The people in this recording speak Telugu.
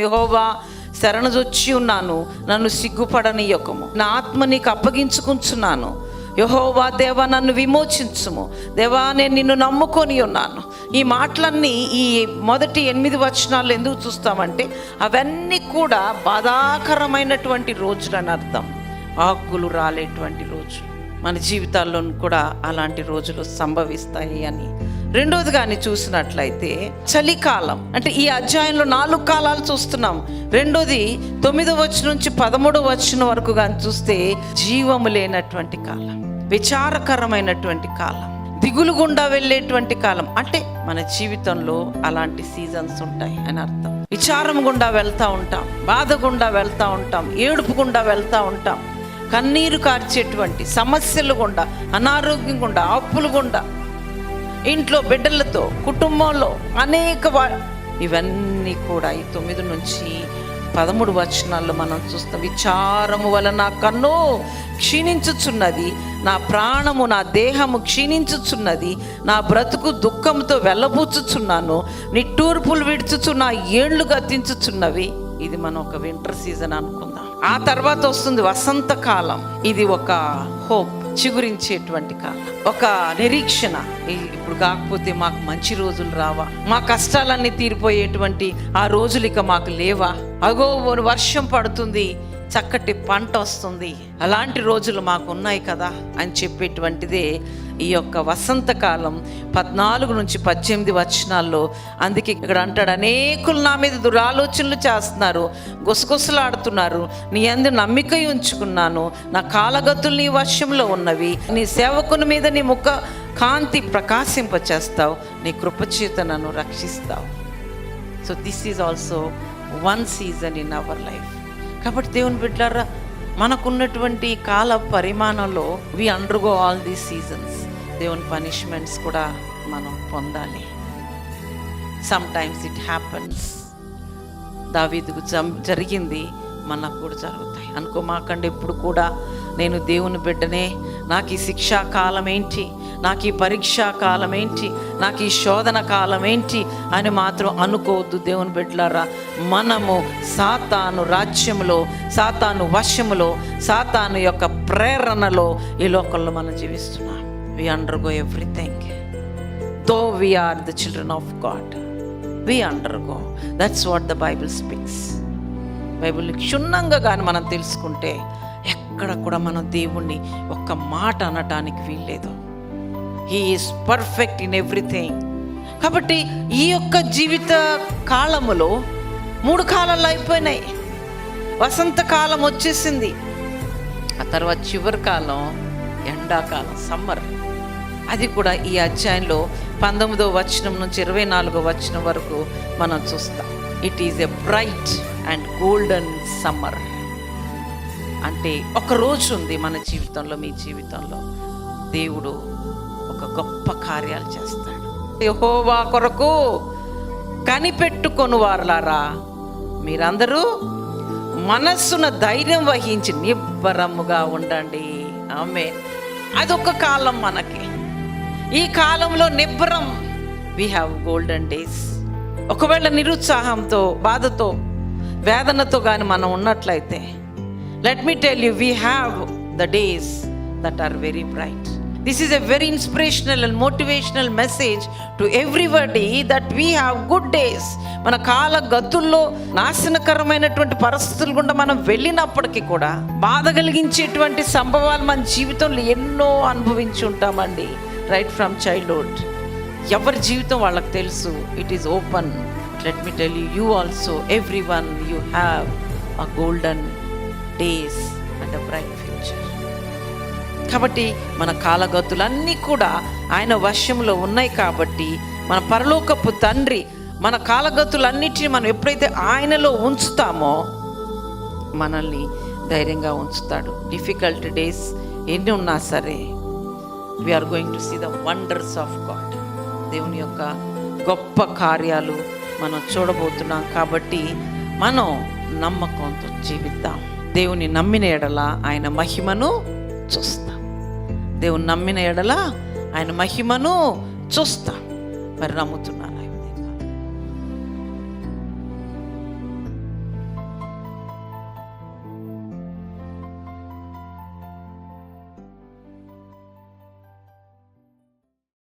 యహోవా శరణజొచ్చి ఉన్నాను. నన్ను సిగ్గుపడనీయకము. నా ఆత్మ నీకు అప్పగించుకుంటున్నాను. యహోవా దేవా నన్ను విమోచించుము. దేవా నేను నిన్ను నమ్ముకొని ఉన్నాను. ఈ మాటలన్నీ ఈ మొదటి ఎనిమిది వచనాలు ఎందుకు చూస్తామంటే అవన్నీ కూడా బాధాకరమైనటువంటి రోజులని అర్థం. ఆకులు రాలేటువంటి రోజులు. మన జీవితాల్లో కూడా అలాంటి రోజులు సంభవిస్తాయి అని. రెండోది కానీ చూసినట్లయితే చలికాలం. అంటే ఈ అధ్యాయంలో నాలుగు కాలాలు చూస్తున్నాం. రెండోది తొమ్మిదో వచ్చిన నుంచి పదమూడో వచ్చిన వరకు కానీ చూస్తే జీవము లేనటువంటి కాలం విచారకరమైనటువంటి కాలం దిగులు గుండా వెళ్ళేటువంటి కాలం. అంటే మన జీవితంలో అలాంటి సీజన్స్ ఉంటాయి అని అర్థం. విచారం గుండా వెళ్తూ ఉంటాం బాధ గుండా వెళ్తూ ఉంటాం ఏడుపు గుండా వెళ్తూ ఉంటాం. కన్నీరు కార్చేటువంటి సమస్యలు గుండా అనారోగ్యం గుండా అప్పులు గుండా ఇంట్లో బిడ్డలతో కుటుంబంలో అనేక ఇవన్నీ కూడా ఈ తొమ్మిది నుంచి పదమూడు వచనాల్లో మనం చూస్తాం. విచారము వల్ల నా కన్ను క్షీణించుచున్నది నా ప్రాణము నా దేహము క్షీణించుచున్నది నా బ్రతుకు దుఃఖంతో వెళ్ళబూచుచున్నాను నిట్టూర్పులు విడుచుచు నా ఏళ్ళు గతించుచున్నవి. ఇది మనం ఒక వింటర్ సీజన్ అనుకుందాం. ఆ తర్వాత వస్తుంది వసంతకాలం. ఇది ఒక హోప్ చిగురించేటువంటి కాలం. ఒక నిరీక్షణ. ఇప్పుడు కాకపోతే మాకు మంచి రోజులు రావా. మా కష్టాలన్నీ తీరిపోయేటువంటి ఆ రోజులు ఇక మాకు లేవా? అగో వర్షం పడుతుంది. చక్కటి పంట వస్తుంది. అలాంటి రోజులు మాకు ఉన్నాయి కదా అని చెప్పేటువంటిదే ఈ యొక్క వసంతకాలం పద్నాలుగు నుంచి పద్దెనిమిది వచనాల్లో అందుకే ఇక్కడ అంటాడు అనేకులు నా మీద దురాలోచనలు చేస్తున్నారు గుసగుసలాడుతున్నారు. నీ అందు నమ్మిక ఉంచుకున్నాను. నా కాలగతులు నీ వశంలో ఉన్నవి. నీ సేవకుని మీద నీ ముఖ కాంతి ప్రకాశింపచేస్తావు. నీ కృపచేత నన్ను రక్షిస్తావు. So this is also one season in our life కాబట్టి దేవుని బిడ్డారా మనకున్నటువంటి కాల పరిమాణంలో we undergo all these seasons దేవుని పనిష్మెంట్స్ కూడా మనం పొందాలి. సమ్ టైమ్స్ ఇట్ హ్యాపన్స్ దావీదుకు జం జరిగింది మనకు కూడా జరుగుతాయి. అనుకోమాకండి ఎప్పుడు కూడా నేను దేవుని బిడ్డనే నాకు ఈ శిక్షా కాలం ఏంటి? నాకు ఈ పరీక్షా కాలం ఏంటి? నాకు ఈ శోధన కాలం ఏంటి? అని మాత్రం అనుకోవద్దు దేవుని బిడ్డలారా. మనము సాతాను రాజ్యములో సాతాను వశములో సాతాను యొక్క ప్రేరణలో ఈ లోకంలో మనం జీవిస్తున్నాం. We undergo everything though we are the children of God we undergo that's what the Bible speaks బైబిల్ని క్షుణ్ణంగా కానీ మనం తెలుసుకుంటే ఎక్కడ కూడా మనం దేవుణ్ణి ఒక్క మాట అనటానికి వీల్లేదు. హీఈస్ పర్ఫెక్ట్ ఇన్ ఎవ్రీథింగ్ కాబట్టి ఈ యొక్క జీవిత కాలములో మూడు కాలాలు అయిపోయినాయి. వసంతకాలం వచ్చేసింది. ఆ తర్వాత చివరి కాలం ఎండాకాలం సమ్మర్. అది కూడా ఈ అధ్యాయంలో పంతొమ్మిదో వచనం నుంచి ఇరవై నాలుగో వచనం వరకు మనం చూస్తాం. It is a bright and golden summer అంటే ఒక రోజు ఉంది మన జీవితంలో మీ జీవితంలో. దేవుడు ఒక గొప్ప కార్యాలు చేస్తాడు. యహోవా కొరకు కనిపెట్టుకొని వారులారా మీరందరూ మనస్సున ధైర్యం వహించి నిబ్బరముగా ఉండండి. ఆమె అదొక కాలం మనకి. ఈ కాలంలో నిబ్బరం. వీ హ్యావ్ గోల్డెన్ డేస్ ఒకవేళ నిరుత్సాహంతో బాధతో వేదనతో కానీ మనం ఉన్నట్లయితే let me tell you we have the days that are very bright this is a very inspirational and motivational message to everybody that we have good days మన కాల గతుల్లో నాశనకరమైనటువంటి పరిస్థితులు గుండా మనం వెళ్ళినప్పటికీ కూడా బాధ కలిగించేటువంటి సంభవాలు మన జీవితంలో ఎన్నో అనుభవించి ఉంటామండి. రైట్ ఫ్రమ్ చైల్డ్హుడ్ ఎవరి జీవితం వాళ్ళకి తెలుసు? It is open let me tell you you also every one you have a golden days and a bright future కాబట్టి మన కాలగతులన్నీ కూడా ఆయన వశంలో ఉన్నాయి కాబట్టి మన పరలోకపు తండ్రి మన కాలగతులన్నిటిని మనం ఎప్పుడైతే ఆయనలో ఉంచుతామో మనల్ని ధైర్యంగా ఉంచుతాడు. డిఫికల్ట్ డేస్ ఎన్ని ఉన్నా సరే we are going to see the wonders of God దేవుని యొక్క గొప్ప కార్యాలు మనం చూడబోతున్నాం కాబట్టి మనం నమ్మకంతో జీవిద్దాం. దేవుని నమ్మిన ఎడల ఆయన మహిమను చూస్తాం. దేవుని నమ్మిన ఎడల ఆయన మహిమను చూస్తాం. మరి నమ్ముతున్నాను